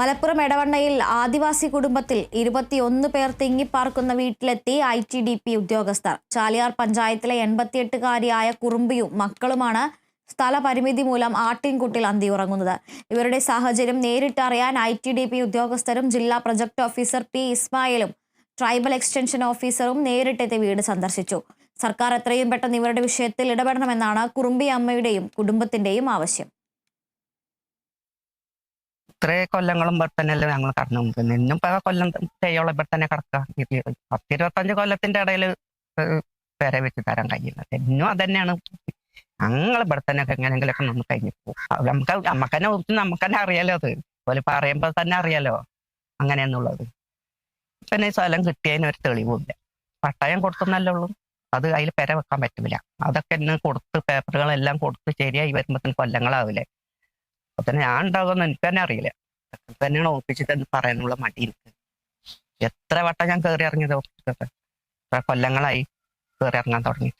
മലപ്പുറം എടവണ്ണയിൽ ആദിവാസി കുടുംബത്തിൽ ഇരുപത്തിയൊന്ന് പേർ തിങ്ങിപ്പാർക്കുന്ന വീട്ടിലെത്തി ഐ ടി ഡി പി ഉദ്യോഗസ്ഥർ. ചാലിയാർ പഞ്ചായത്തിലെ എൺപത്തിയെട്ടുകാരിയായ കുറുമ്പിയും മക്കളുമാണ് സ്ഥലപരിമിതി മൂലം ആട്ടിൻകുട്ടിൽ അന്തിയുറങ്ങുന്നത് ഇവരുടെ സാഹചര്യം നേരിട്ടറിയാൻ ഐ ടി ഡി പി ഉദ്യോഗസ്ഥരും ജില്ലാ പ്രൊജക്ട് ഓഫീസർ പി ഇസ്മായിലും ട്രൈബൽ എക്സ്റ്റൻഷൻ ഓഫീസറും നേരിട്ടെത്തി വീട് സന്ദർശിച്ചു. സർക്കാർ എത്രയും പെട്ടെന്ന് ഇവരുടെ വിഷയത്തിൽ ഇടപെടണമെന്നാണ് കുറുമ്പി അമ്മയുടെയും കുടുംബത്തിന്റെയും ആവശ്യം. ഇത്രേ കൊല്ലങ്ങളും ഇവിടെ തന്നെയല്ലേ ഞങ്ങൾ കടന്നു. പോകുന്നത് ഇന്നും പല കൊല്ലം ചെയ്യോളം ഇവിടെ തന്നെ കിടക്കുക. പത്ത് ഇരുപത്തഞ്ച് കൊല്ലത്തിന്റെ ഇടയിൽ പേരെ വെച്ച് തരാൻ കഴിയുന്നത് ഇന്നും അതന്നെയാണ്. ഞങ്ങൾ ഇവിടെ തന്നെ എങ്ങനെയെങ്കിലൊക്കെ നമ്മൾ കഴിഞ്ഞു പോകും നമുക്ക് നമുക്ക് തന്നെ കുറിച്ച് നമുക്ക് തന്നെ അറിയാലോ അത്. പോലെ പറയുമ്പോൾ തന്നെ അറിയാലോ അങ്ങനെയെന്നുള്ളത്. പിന്നെ ഈ സ്ഥലം കിട്ടിയതിന് ഒരു തെളിവുമില്ല. പട്ടയം കൊടുത്തെന്നല്ലേ ഉള്ളൂ. അത് അതിൽ പെര വെക്കാൻ പറ്റില്ല അതൊക്കെ ഇന്ന് കൊടുത്ത് പേപ്പറുകളെല്ലാം കൊടുത്ത് ശരിയായി വരുമ്പോഴത്തേന് കൊല്ലങ്ങളാവില്ലേ? അപ്പൊ തന്നെ ഞാൻ ഉണ്ടാകുമെന്ന് എനിക്ക് തന്നെ അറിയില്ല. തന്നെയാണ് ഓഫീസിൽ പറയാനുള്ള മടി എത്ര വട്ടം ഞാൻ കയറി ഇറങ്ങിയത് ഓഫീസിലൊക്കെ കൊല്ലങ്ങളായി കയറി ഇറങ്ങാൻ തുടങ്ങി